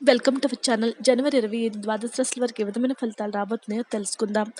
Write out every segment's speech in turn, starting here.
Welcome to our channel. జనవరి ఇరవై ఐదు ద్వాదశ రాశుల వారికి ఏ విధమైన ఫలితాలు రాబోతున్నాయో తెలుసుకుందాం.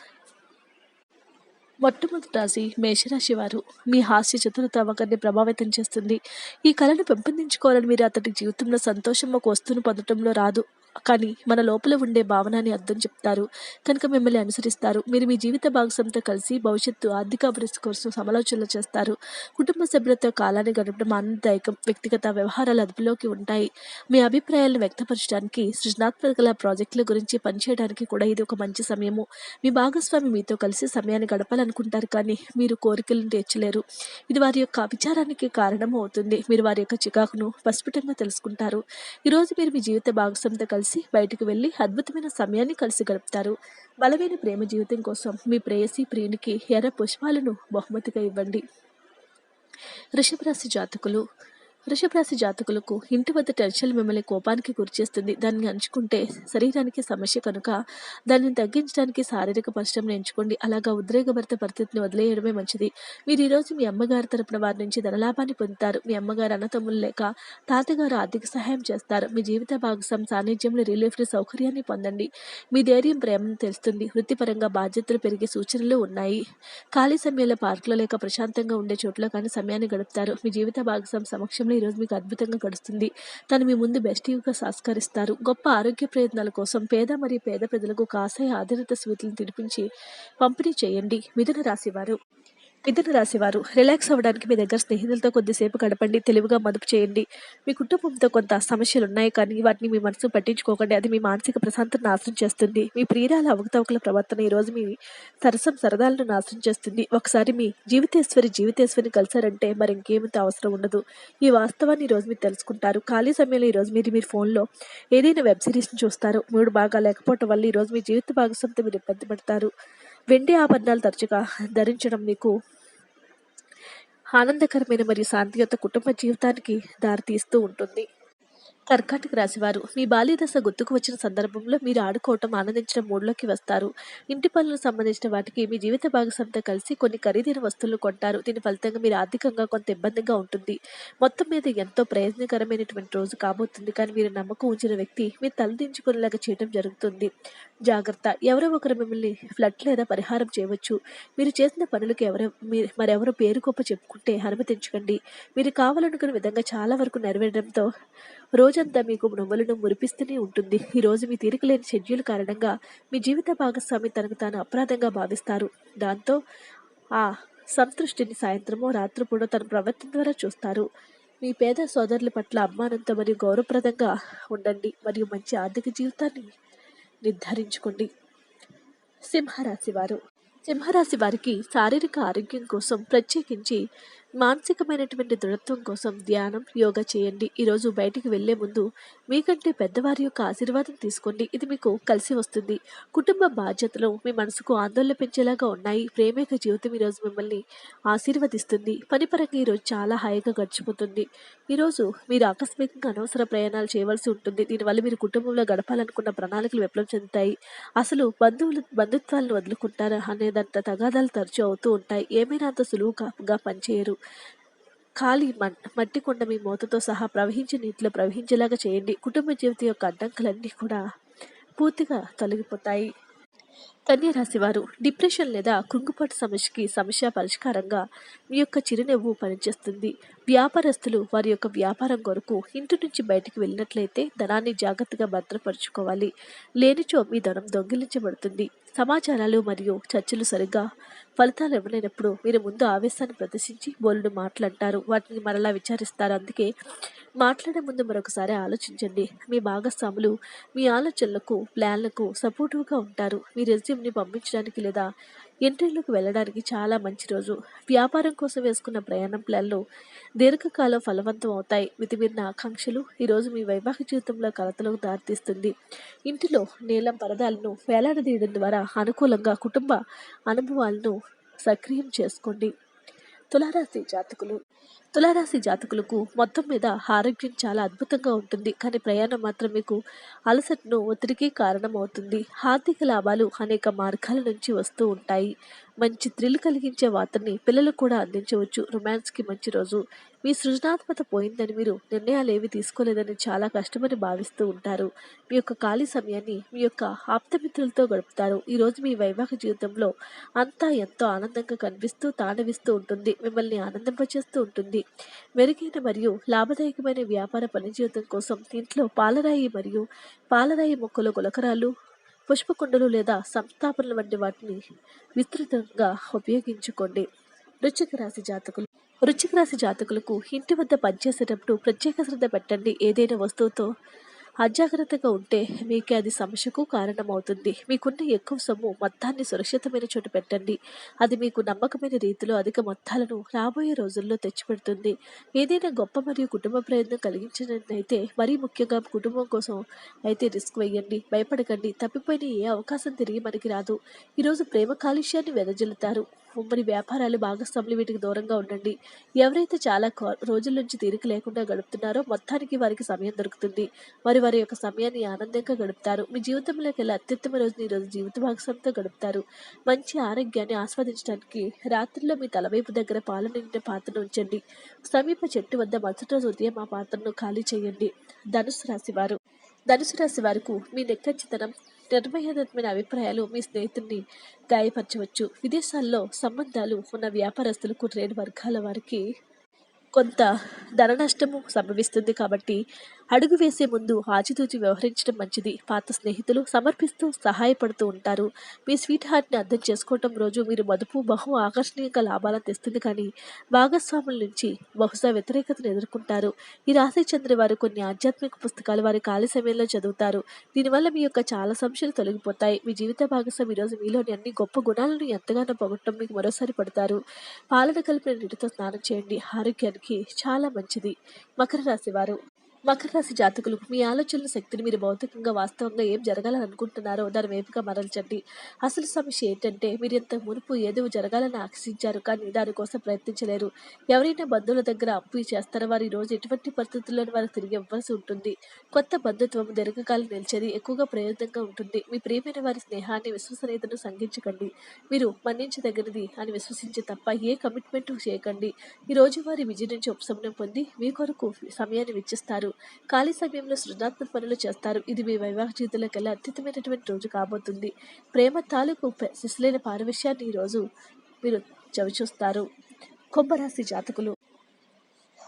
మొట్టమొదటి రాశి మేషరాశి వారు మీ హాస్య చతురత ఒకరిని ప్రభావితం చేస్తుంది. ఈ కళను పెంపొందించుకోవాలని మీరు అతడి జీవితంలో సంతోషం ఒక వస్తువును పొందడంలో రాదు. కానీ మన లోపల ఉండే భావనని అర్థం చెప్తారు. కనుక మిమ్మల్ని అనుసరిస్తారు. మీరు మీ జీవిత భాగస్వామితో కలిసి భవిష్యత్తు ఆర్థిక అభివృద్ధి కోసం సమాలోచనలు చేస్తారు. కుటుంబ సభ్యులతో కాలాన్ని గడపడం ఆనందదాయకం. వ్యక్తిగత వ్యవహారాలు అదుపులోకి ఉంటాయి. మీ అభిప్రాయాలను వ్యక్తపరచడానికి సృజనాత్మక ప్రాజెక్టుల గురించి పనిచేయడానికి కూడా ఇది ఒక మంచి సమయము. మీ భాగస్వామి మీతో కలిసి సమయాన్ని గడపాలనుకుంటారు కానీ మీరు కోరికలను తీర్చలేరు. ఇది వారి యొక్క విచారానికి కారణం అవుతుంది. మీరు వారి యొక్క చికాకును పసిపిటంగా తెలుసుకుంటారు. ఈరోజు మీరు మీ జీవిత భాగస్వామితో కలిసి బయటకు వెళ్ళి అద్భుతమైన సమయాన్ని కలిసి గడుపుతారు. బలమైన ప్రేమ జీవితం కోసం మీ ప్రేయసి ప్రియునికి ఎర్ర పుష్పాలను బహుమతిగా ఇవ్వండి. వృషభ రాశి జాతకులు వృషభ రాశి జాతకులకు ఇంటి వద్ద టెన్షన్ మిమ్మల్ని కోపానికి గురిచేస్తుంది దాన్ని అంచుకుంటే శరీరానికి సమస్య కనుక దానిని తగ్గించడానికి శారీరక పరిశ్రమను ఎంచుకోండి. అలాగా ఉద్రేకభరిత పరిస్థితిని వదిలేయడమే మంచిది. మీరు ఈరోజు మీ అమ్మగారి తరపున వారి నుంచి ధనలాభాన్ని పొందుతారు. మీ అమ్మగారు అన్నతమ్ములు లేక తాతగారు ఆర్థిక సహాయం చేస్తారు. మీ జీవిత భాగస్వామి సాన్నిధ్యంలో రిలీఫ్ని సౌకర్యాన్ని పొందండి. మీ ధైర్యం ప్రేమను తెలుస్తుంది. వృత్తిపరంగా బాధ్యతలు పెరిగే సూచనలు ఉన్నాయి. ఖాళీ సమయంలో పార్కులో లేక ప్రశాంతంగా ఉండే చోట్ల కానీ సమయాన్ని గడుపుతారు. మీ జీవిత భాగస్వామి సమక్షంలో ఈరోజు మీకు అద్భుతంగా గడుస్తుంది. తను మీ ముందు బెస్టీవ్గా సంస్కరిస్తారు. గొప్ప ఆరోగ్య ప్రయత్నాల కోసం పేద మరియు పేద ప్రజలకు కాసాయ ఆధారిత స్వీట్లను తినిపించి పంపిణీ చేయండి. మిథున రాశివారు మిథున రాశివారు రిలాక్స్ అవ్వడానికి మీ దగ్గర స్నేహితులతో కొద్దిసేపు గడపండి తెలివిగా మదుపు చేయండి. మీ కుటుంబంతో కొంత సమస్యలు ఉన్నాయి కానీ వాటిని మీ మనసు పట్టించుకోకండి. అది మీ మానసిక ప్రశాంతతను నాశనం చేస్తుంది. మీ ప్రియురాల అవకతవకల ప్రవర్తన ఈరోజు మీ సరసం సరదాలను నాశనం చేస్తుంది. ఒకసారి మీ జీవితేశ్వరి జీవితేశ్వరిని కలిశారంటే మరి ఇంకేమితో అవసరం ఉండదు. ఈ వాస్తవాన్ని ఈరోజు మీరు తెలుసుకుంటారు. ఖాళీ సమయంలో ఈరోజు మీరు మీ ఫోన్లో ఏదైనా వెబ్ సిరీస్ని చూస్తారు. మూడు బాగా లేకపోవటం వల్ల ఈరోజు మీ జీవిత భాగస్వామితో మీరు ఇబ్బంది పడతారు. వెండి ఆభరణాలు తరచుగా ధరించడం మీకు ఆనందకరమైన మరియు శాంతియుత కుటుంబ జీవితానికి దారితీస్తూ ఉంటుంది. కర్కాటక రాశివారు మీ బాల్య దశ గుర్తుకు వచ్చిన సందర్భంలో మీరు ఆడుకోవటం ఆనందించిన మూడ్లోకి వస్తారు. ఇంటి పనులకు సంబంధించిన వాటికి మీ జీవిత భాగస్వామితో కలిసి కొన్ని ఖరీదైన వస్తువులు కొంటారు. దీని ఫలితంగా మీరు ఆర్థికంగా కొంత ఇబ్బందిగా ఉంటుంది. మొత్తం మీద ఎంతో ప్రయోజనకరమైనటువంటి రోజు కాబోతుంది. కానీ మీరు నమ్మకం ఉంచిన వ్యక్తి మీరు తలదించుకునేలాగా చేయడం జరుగుతుంది. జాగ్రత్త. ఎవరో ఒకరు మిమ్మల్ని ఫ్లడ్ లేదా పరిహారం చేయవచ్చు. మీరు చేసిన పనులకు ఎవరో మీరు మరెవరో పేరు గొప్ప చెప్పుకుంటే అనుమతించకండి. మీరు కావాలనుకున్న విధంగా చాలా వరకు నెరవేరడంతో రోజంతా మీకు నవ్వులను మురిపిస్తూనే ఉంటుంది. ఈ రోజు మీ తీరిక లేని షెడ్యూల్ కారణంగా మీ జీవిత భాగస్వామి తనకు తాను అపరాధంగా భావిస్తారు. దాంతో ఆ సంతృష్టిని సాయంత్రమో రాత్రిపూట తన ప్రవర్తన ద్వారా చూస్తారు. మీ పేద సోదరుల పట్ల అభిమానంతో మరియు గౌరవప్రదంగా ఉండండి. మరియు మంచి ఆర్థిక జీవితాన్ని నిర్ధారించుకోండి. సింహరాశి వారు. సింహరాశి వారికి శారీరక ఆరోగ్యం కోసం ప్రత్యేకించి మానసికమైనటువంటి దృఢత్వం కోసం ధ్యానం యోగా చేయండి. ఈరోజు బయటికి వెళ్ళే ముందు మీకంటే పెద్దవారి యొక్క ఆశీర్వాదం తీసుకోండి. ఇది మీకు కలిసి వస్తుంది. కుటుంబ బాధ్యతలు మీ మనసుకు ఆందోళన పెంచేలాగా ఉన్నాయి. ప్రేమేక జీవితం ఈరోజు మిమ్మల్ని ఆశీర్వదిస్తుంది. పనిపరంగా ఈరోజు చాలా హాయిగా గడిచిపోతుంది. ఈరోజు మీరు ఆకస్మికంగా అనవసర ప్రయాణాలు చేయవలసి ఉంటుంది. దీనివల్ల మీరు కుటుంబంలో గడపాలనుకున్న ప్రణాళికలు విప్లవం చెందుతాయి. అసలు బంధువులు బంధుత్వాలను వదులుకుంటారా అనేదంత తగాదాలు తరచూ అవుతూ ఉంటాయి. ఏమైనా అంత సులువుగా పనిచేయరు. ఖాళీ మట్టి కొండ మీ మూతతో సహా ప్రవహించే నీటిలో ప్రవహించేలాగా చేయండి. కుటుంబ జీవితం యొక్క అడ్డంకులన్నీ కూడా పూర్తిగా తొలగిపోతాయి. కన్యరాశివారు డిప్రెషన్ లేదా కృంగుపాటు సమస్యకి సమస్య పరిష్కారంగా మీ యొక్క చిరునవ్వు పనిచేస్తుంది. వ్యాపారస్తులు వారి యొక్క వ్యాపారం కొరకు ఇంటి నుంచి బయటికి వెళ్ళినట్లయితే ధనాన్ని జాగ్రత్తగా భద్రపరుచుకోవాలి. లేనిచో మీ ధనం దొంగిలించబడుతుంది. సమాచారాలు మరియు చర్చలు సరిగ్గా ఫలితాలు ఇవ్వలేనప్పుడు మీరు ముందు ఆవేశాన్ని ప్రదర్శించి బోలుడు మాట్లాడతారు వాటిని మరలా విచారిస్తారు. అందుకే మాట్లాడే ముందు మరొకసారి ఆలోచించండి. మీ భాగస్వాములు మీ ఆలోచనలకు ప్లాన్లకు సపోర్టివ్గా ఉంటారు. మీ రెజ్యూమ్ని పంపించడానికి లేదా ఇంటర్వ్యూలకు వెళ్ళడానికి చాలా మంచి రోజు. వ్యాపారం కోసం వేసుకున్న ప్రయాణం ప్లాన్లు దీర్ఘకాలం ఫలవంతం అవుతాయి. మితిమీరిన ఆకాంక్షలు ఈరోజు మీ వైవాహిక జీవితంలో కలతలకు దారితీస్తుంది. ఇంటిలో నీలం పరదాలను వేలాడదీయడం ద్వారా అనుకూలంగా కుటుంబ అనుభవాలను సక్రియం చేసుకోండి. తులారాశి జాతకులు. తులారాశి జాతకులకు మొత్తం మీద ఆరోగ్యం చాలా అద్భుతంగా ఉంటుంది. కానీ ప్రయాణం మాత్రం మీకు అలసటను ఒత్తిడికి కారణమవుతుంది. ఆర్థిక లాభాలు అనేక మార్గాల నుంచి వస్తూ ఉంటాయి. మంచి థ్రిల్ కలిగించే వార్తని పిల్లలకు కూడా అందించవచ్చు. రొమాన్స్కి మంచి రోజు. మీ సృజనాత్మకత పోయిందని మీరు నిర్ణయాలు ఏవి తీసుకోలేదని చాలా కష్టమని భావిస్తూ ఉంటారు. మీ యొక్క ఖాళీ సమయాన్ని మీ యొక్క ఆప్తమిత్రులతో గడుపుతారు. ఈరోజు మీ వైవాహిక జీవితంలో అంతా ఎంతో ఆనందంగా కనిపిస్తూ తాండవిస్తూ ఉంటుంది. మిమ్మల్ని ఆనందింపచేస్తూ ఉంటుంది. మెరుగైన మరియు లాభదాయకమైన వ్యాపార పని జీవితం కోసం దీంట్లో పాలరాయి మరియు పాలరాయి మొక్కలు గులకరాలు పుష్పకుండలు లేదా సంస్థాపనలు వంటి వాటిని విస్తృతంగా ఉపయోగించుకోండి. వృశ్చిక రాశి జాతకులు. వృశ్చిక రాశి జాతకులకు ఇంటి వద్ద పనిచేసేటప్పుడు ప్రత్యేక శ్రద్ధ పెట్టండి. ఏదైనా వస్తువుతో అజాగ్రత్తగా ఉంటే మీకే అది సమస్యకు కారణమవుతుంది. మీకున్న ఎక్కువ సొమ్ము మొత్తాన్ని సురక్షితమైన చోటు పెట్టండి. అది మీకు నమ్మకమైన రీతిలో అధిక మొత్తాలను రాబోయే రోజుల్లో తెచ్చిపెడుతుంది. ఏదైనా గొప్ప మరియు కుటుంబ ప్రయత్నం కలిగించినట్లయితే మరీ ముఖ్యంగా కుటుంబం కోసం అయితే రిస్క్ వేయండి. భయపడకండి. తప్పిపోయిన ఏ అవకాశం తిరిగి మనకి రాదు. ఈరోజు ప్రేమ కాలుష్యాన్ని వెదజల్లుతారు. మరి వ్యాపారాలు భాగస్వాములు వీటికి దూరంగా ఉండండి. ఎవరైతే చాలా రోజుల నుంచి తీరిక లేకుండా గడుపుతున్నారో మొత్తానికి వారికి సమయం దొరుకుతుంది. మరి వారి యొక్క సమయాన్ని ఆనందంగా గడుపుతారు. మీ జీవితంలోకి వెళ్ళి అత్యుత్తమ రోజుని ఈరోజు జీవిత భాగస్వామితో గడుపుతారు. మంచి ఆరోగ్యాన్ని ఆస్వాదించడానికి రాత్రిలో మీ తలవైపు దగ్గర పాలు నిండిన పాత్రను ఉంచండి. సమీప చెట్టు వద్ద మరుసటి రోజు ఉదయం ఆ పాత్రను ఖాళీ చేయండి. ధనుసు రాశి వారు. ధనుసు రాశి వారికి మీ నెక్కచ్చితనం నిర్భయమైన అభిప్రాయాలు మీ స్నేహితుడిని గాయపరచవచ్చు. విదేశాల్లో సంబంధాలు ఉన్న వ్యాపారస్తులకు ట్రేడ్ వర్గాల వారికి కొంత ధన నష్టము సంభవిస్తుంది కాబట్టి అడుగు వేసే ముందు ఆచితూచి వ్యవహరించడం మంచిది. పాత స్నేహితులు సమర్పిస్తూ సహాయపడుతూ ఉంటారు. మీ స్వీట్ హార్ట్ని అర్థం చేసుకోవటం రోజు మీరు మదుపు బహు ఆకర్షణీయంగా లాభాలను తెస్తుంది కానీ భాగస్వాముల నుంచి బహుశా వ్యతిరేకతను ఎదుర్కొంటారు. ఈ రాశి చంద్ర వారు కొన్ని ఆధ్యాత్మిక పుస్తకాలు వారి ఖాళీ సమయంలో చదువుతారు. దీనివల్ల మీ యొక్క చాలా సమస్యలు తొలగిపోతాయి. మీ జీవిత భాగస్వామి ఈరోజు మీలోని అన్ని గొప్ప గుణాలను ఎంతగానో పొగట్టం మీకు మరోసారి పడతారు. పాలన కలిపిన నీటితో స్నానం చేయండి. ఆరోగ్యానికి చాలా మంచిది. మకర రాశి వారు. మకర రాశి జాతకులు మీ ఆలోచనల శక్తిని మీరు భౌతికంగా వాస్తవంగా ఏం జరగాలని అనుకుంటున్నారో దాని వైపుగా మరల్చండి. అసలు సమస్య ఏంటంటే మీరు ఇంత మునుపు ఏదో జరగాలని ఆశించారు కానీ దానికోసం ప్రయత్నించలేరు. ఎవరైనా బంధువుల దగ్గర అప్పు చేస్తారో వారు రోజు ఎటువంటి పరిస్థితుల్లో వారికి తిరిగి ఇవ్వాల్సి ఉంటుంది. కొత్త బంధుత్వం దీర్ఘకాలం నిలిచేది ఎక్కువగా ప్రయోజనంగా ఉంటుంది. మీ ప్రియమైన వారి స్నేహాన్ని విశ్వసనీయతను సంగించకండి మీరు మన్నించదగినది అని విశ్వసించి తప్ప ఏ కమిట్మెంట్ చేయకండి. ఈ రోజు వారి విజయం నుంచి ఉపశమనం పొంది మీ కొరకు సమయాన్ని వెచ్చిస్తారు. ఖాళీ సమయంలో సృజనాత్మక పనులు చేస్తారు. ఇది మీ వైవాహిక జీవితంలోకెల్లా అత్యుత్తమైనటువంటి రోజు కాబోతుంది. ప్రేమ తాలూకు శిశులైన పారవిషయాన్ని ఈరోజు మీరు చవిచూస్తారు. కుంభరాశి జాతకులు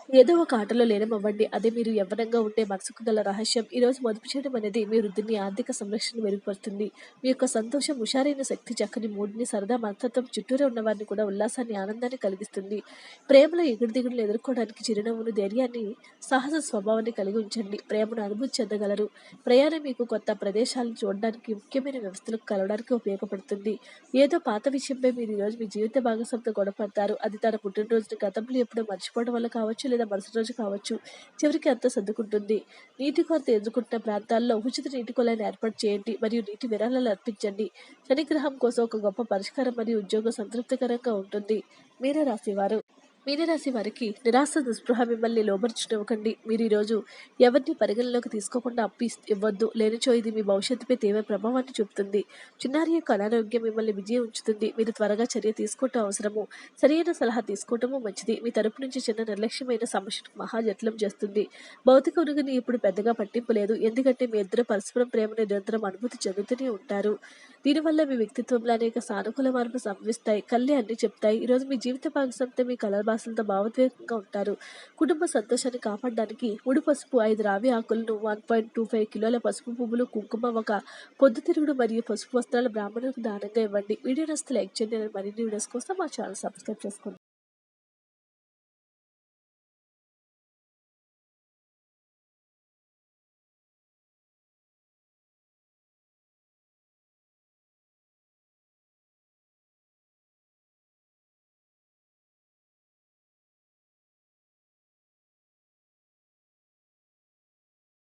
ఏదో ఒక ఆటలో లీనమవ్వండి. అదే మీరు యవ్వనంగా ఉండే మనసుకు గల రహస్యం. ఈరోజు మదుపు చేయడం అనేది మీ వృద్ధిని ఆర్థిక సంరక్షణ మెరుగుపరుతుంది మీ యొక్క సంతోషం హుషారైన శక్తి చక్కని మూడిని సరదా మనస్తత్వం చుట్టూరే ఉన్నవారిని కూడా ఉల్లాసాన్ని ఆనందాన్ని కలిగిస్తుంది. ప్రేమలో ఎగుడు దిగుడులు ఎదుర్కోవడానికి చిరునవ్వును ధైర్యాన్ని సాహస స్వభావాన్ని కలిగి ఉంచండి. ప్రేమను అనుభూతి చెందగలరు. ప్రయాణం మీకు కొత్త ప్రదేశాలను చూడడానికి ముఖ్యమైన వ్యవస్థలకు కలవడానికి ఉపయోగపడుతుంది. ఏదో పాత విషయంపై మీరు ఈరోజు మీ జీవిత భాగస్వామితో గొడవపడతారు. అది తన పుట్టినరోజున గతంలో ఎప్పుడో మర్చిపోవడం వల్ల కావచ్చు లేదా మరుసటి రోజు కావచ్చు. చివరికి అంతా సర్దుకుంటుంది. నీటి కొరత ఎదుర్కొంటున్న ప్రాంతాల్లో ఉచిత నీటి కొలాయిని ఏర్పాటు చేయండి మరియు నీటి విరాళాలు అర్పించండి. శనిగ్రహం కోసం ఒక గొప్ప పరిష్కారం మరియు ఉద్యోగం సంతృప్తికరంగా ఉంటుంది. మీనరాశి రాసేవారు మీనరాశి వారికి నిరాశ దుస్పృహ మిమ్మల్ని లోబర్చునివ్వకండి మీరు ఈరోజు ఎవరిని పరిగణలోకి తీసుకోకుండా అప్పు ఇవ్వద్దు. లేనిచో ఇది మీ భవిష్యత్తుపై తీవ్ర ప్రభావాన్ని చూపుతుంది. చిన్నారి యొక్క అనారోగ్యం మిమ్మల్ని విజయం ఉంచుతుంది. మీరు త్వరగా చర్య తీసుకోవటం అవసరము. సరైన సలహా తీసుకోవటము మంచిది. మీ తరపు నుంచి చిన్న నిర్లక్ష్యమైన సమస్యను మహాజట్లం చేస్తుంది. భౌతిక ఉనికిని ఇప్పుడు పెద్దగా పట్టింపు లేదు. ఎందుకంటే మీ ఇద్దరు పరస్పరం ప్రేమను నిరంతరం అనుభూతి చెందుతూనే ఉంటారు. దీనివల్ల మీ వ్యక్తిత్వంలో అనేక సానుకూల మార్పులు సంభవిస్తాయి. కళ్ళే అన్ని చెప్తాయి. ఈరోజు మీ జీవిత భాగస్వామితో మీ కలర్ భాషలతో భావోద్వేగంగా ఉంటారు. కుటుంబ సంతోషాన్ని కాపాడడానికి ముడి పసుపు ఐదు రావి ఆకులను వన్ పాయింట్ టూ ఫైవ్ కిలోల పసుపు పువ్వులు కుంకుమ ఒక పొద్దుతిరుగుడు మరియు పసుపు వస్త్రాల బ్రాహ్మణులకు దానంగా ఇవ్వండి. వీడియో నస్తే లైక్ చేయండి. మరిన్ని వీడియోస్ కోసం మా ఛానల్ సబ్స్క్రైబ్ చేసుకోండి.